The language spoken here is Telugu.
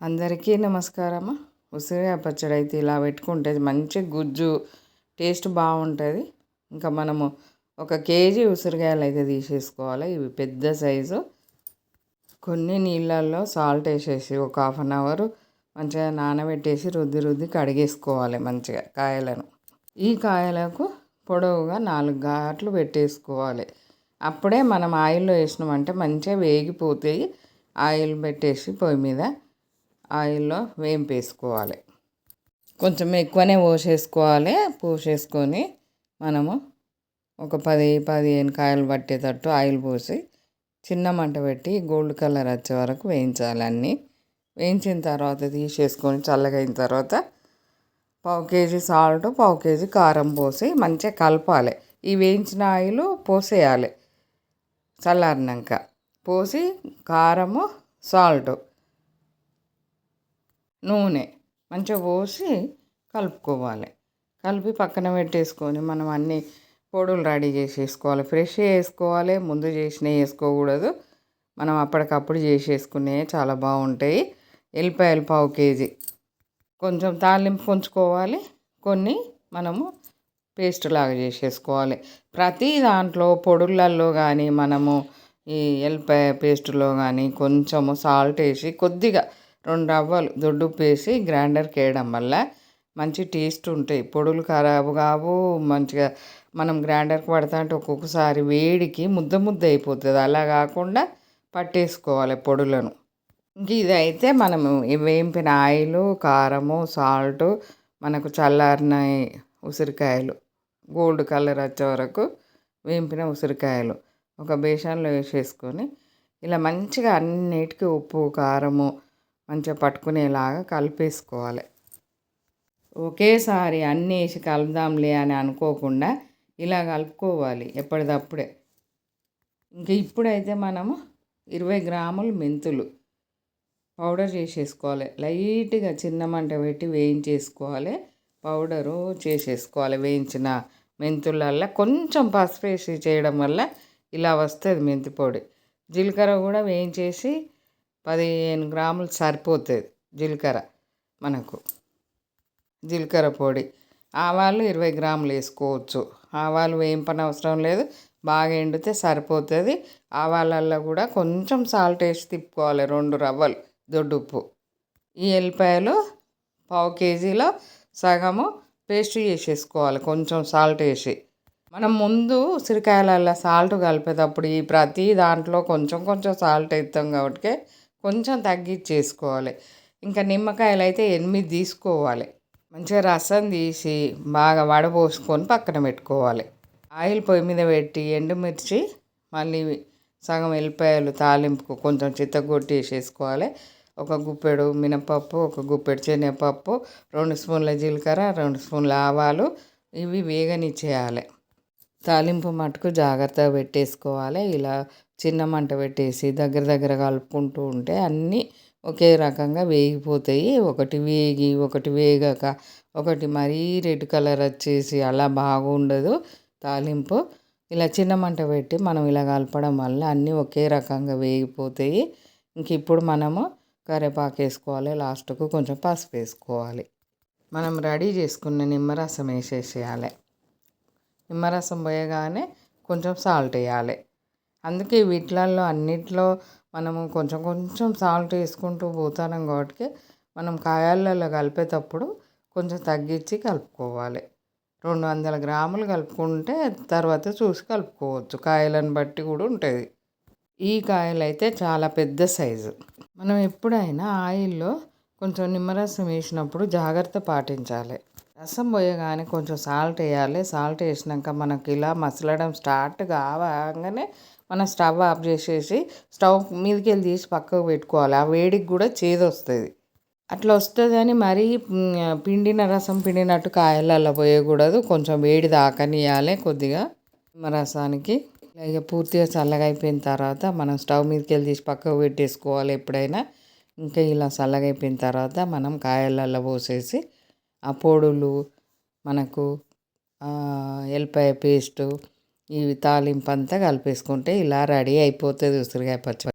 అందరికీ నమస్కారము. ఉసిరికాయ పచ్చడి అయితే ఇలా పెట్టుకుంటే మంచి గుజ్జు టేస్ట్ బాగుంటుంది. ఇంకా మనము ఒక కేజీ ఉసిరికాయలు అయితే తీసేసుకోవాలి. ఇవి పెద్ద సైజు. కొన్ని నీళ్ళల్లో సాల్ట్ వేసేసి ఒక హాఫ్ అన్ అవర్ మంచిగా నానబెట్టేసి రుద్ది రుద్ది కడిగేసుకోవాలి మంచిగా కాయలను. ఈ కాయలకు పొడవుగా నాలుగు ఘాట్లు పెట్టేసుకోవాలి. అప్పుడే మనం ఆయిల్లో వేసినామంటే మంచిగా వేగిపోతాయి. ఆయిల్ పెట్టేసి పొయ్యి మీద ఆయిల్లో వేంపేసుకోవాలి. కొంచెం ఎక్కువనే పోసేసుకోవాలి. పోసేసుకొని మనము ఒక పది పదిహేను కాయలు పట్టేటట్టు ఆయిల్ పోసి చిన్న మంట పెట్టి గోల్డ్ కలర్ వచ్చే వరకు వేయించాలి అన్నీ. వేయించిన తర్వాత తీసేసుకొని చల్లగైన తర్వాత పావు కేజీ సాల్ట్ పావు కేజీ కారం పోసి మంచిగా కలపాలి. ఈ వేయించిన ఆయిల్ పోసేయాలి చల్లారినాక. పోసి కారము సాల్ట్ నూనె మంచిగా పోసి కలుపుకోవాలి. కలిపి పక్కన పెట్టేసుకొని మనం అన్ని పొడులు రెడీ చేసేసుకోవాలి. ఫ్రెష్ వేసుకోవాలి ముందు చేసినవి వేసుకోకూడదు. మనం అప్పటికప్పుడు చేసేసుకునే చాలా బాగుంటాయి. ఎల్లిపాయలు పావు కేజీ. కొంచెం తాలింపు కొంచుకోవాలి కొన్ని మనము పేస్ట్ లాగా చేసేసుకోవాలి. ప్రతి దాంట్లో పొడులలో కానీ మనము ఈ ఎల్లిపాయ పేస్టులో కానీ కొంచెము సాల్ట్ వేసి కొద్దిగా రెండు రవ్వలు దొడ్డు వేసి గ్రైండర్కి వేయడం వల్ల మంచి టేస్ట్ ఉంటాయి. పొడులు ఖరాబు కావు మంచిగా మనం గ్రైండర్కి పడతా అంటే ఒక్కొక్కసారి వేడికి ముద్ద ముద్ద అయిపోతుంది. అలా కాకుండా పట్టేసుకోవాలి పొడులను. ఇంక ఇదైతే మనము వేంపిన ఆయిల్ కారము సాల్ట్ మనకు చల్లారిన ఉసిరికాయలు గోల్డ్ కలర్ వచ్చే వరకు వేంపిన ఉసిరికాయలు ఒక బేషన్లో వేసేసుకొని ఇలా మంచిగా అన్నిటికీ ఉప్పు కారము మంచిగా పట్టుకునేలాగా కలిపేసుకోవాలి. ఒకేసారి అన్నీ వేసి కలుపుదాంలే అని అనుకోకుండా ఇలా కలుపుకోవాలి ఎప్పటిదప్పుడే. ఇంక ఇప్పుడైతే మనము ఇరవై గ్రాములు మెంతులు పౌడర్ చేసేసుకోవాలి. లైట్గా చిన్న మంట పెట్టి వేయించేసుకోవాలి. పౌడరు చేసేసుకోవాలి వేయించిన మెంతులల్లో. కొంచెం పసుపు వేసి చేయడం వల్ల ఇలా వస్తుంది మెంతి పొడి. జీలకర్ర కూడా వేయించేసి పదిహేను గ్రాములు సరిపోతుంది జీలకర్ర మనకు. జీలకర్ర పొడి. ఆవాలు ఇరవై గ్రాములు వేసుకోవచ్చు. ఆవాలు వేయింపని అవసరం లేదు. బాగా ఎండితే సరిపోతుంది. ఆవాలల్లో కూడా కొంచెం సాల్ట్ వేసి తిప్పుకోవాలి. రెండు రవ్వలు దొడ్డుప్పు. ఈ ఎల్లిపాయలు పావు కేజీలో సగము పేస్ట్ చేసేసుకోవాలి కొంచెం సాల్ట్ వేసి. మనం ముందు ఉసిరికాయలలో సాల్ట్ కలిపేటప్పుడు ఈ ప్రతి దాంట్లో కొంచెం కొంచెం సాల్ట్ వేస్తాం కాబట్టి కొంచెం తగ్గించేసుకోవాలి. ఇంకా నిమ్మకాయలు అయితే ఎనిమిది తీసుకోవాలి. మంచిగా రసం తీసి బాగా వడపోసుకొని పక్కన పెట్టుకోవాలి. ఆయిల్ పొయ్యి మీద పెట్టి ఎండుమిర్చి మళ్ళీ సగం వెల్లిపాయలు తాలింపుకు కొంచెం చిత్తగొట్టి వేసేసుకోవాలి ఒక గుప్పెడు మినపప్పు ఒక గుప్పెడు శనగపప్పు రెండు స్పూన్ల జీలకర్ర రెండు స్పూన్ల ఆవాలు ఇవి వేగనిచ్చేయాలి. తాలింపు మటుకు జాగ్రత్తగా పెట్టేసుకోవాలి. ఇలా చిన్న మంట పెట్టేసి దగ్గర దగ్గర కలుపుకుంటూ ఉంటే అన్నీ ఒకే రకంగా వేగిపోతాయి. ఒకటి వేగి ఒకటి వేగక ఒకటి మరీ రెడ్ కలర్ వచ్చేసి అలా బాగుండదు తాలింపు. ఇలా చిన్న మంట పెట్టి మనం ఇలా కలపడం వల్ల అన్నీ ఒకే రకంగా వేగిపోతాయి. ఇంక ఇప్పుడు మనము కరివేపాకు వేసుకోవాలి. లాస్ట్కు కొంచెం పసుపు వేసుకోవాలి. మనం రెడీ చేసుకున్న నిమ్మరసం వేసేసేయాలి. నిమ్మరసం పోయగానే కొంచెం సాల్ట్ వేయాలి. అందుకే వీటిలల్లో అన్నిట్లో మనము కొంచెం కొంచెం సాల్ట్ వేసుకుంటూ పోతాం కాబట్టి మనం కాయలలో కలిపేటప్పుడు కొంచెం తగ్గించి కలుపుకోవాలి. రెండు వందల గ్రాములు కలుపుకుంటే తర్వాత చూసి కలుపుకోవచ్చు. కాయలను బట్టి కూడా ఉంటుంది. ఈ కాయలు అయితే చాలా పెద్ద సైజు మనం ఎప్పుడైనా ఆయిల్లో కొంచెం నిమ్మరసం వేసినప్పుడు జాగ్రత్త పాటించాలి. రసం పోయగానే కొంచెం సాల్ట్ వేయాలి. సాల్ట్ వేసినాక మనకి ఇలా మసలడం స్టార్ట్ కావగానే మనం స్టవ్ ఆఫ్ చేసేసి స్టవ్ మీదకి వెళ్ళి తీసి పక్కకు పెట్టుకోవాలి. ఆ వేడికి కూడా చేదు వస్తుంది. అట్లా వస్తుందని మరీ పిండిన రసం పిండినట్టు కాయలలో పోయకూడదు. కొంచెం వేడి దాకనియాలి కొద్దిగా రసానికి. ఇక పూర్తిగా చల్లగా అయిపోయిన తర్వాత మనం స్టవ్ మీదకి వెళ్ళి తీసి పక్కకు పెట్టేసుకోవాలి ఎప్పుడైనా. ఇంకా ఇలా చల్లగా అయిపోయిన తర్వాత మనం కాయలలో పోసేసి ఆ పొడులు మనకు ఎల్లిపాయ పేస్టు ఇవి తాలింపు అంతా కలిపేసుకుంటే ఇలా రెడీ అయిపోతుంది ఉసిరికాయ పచ్చడి.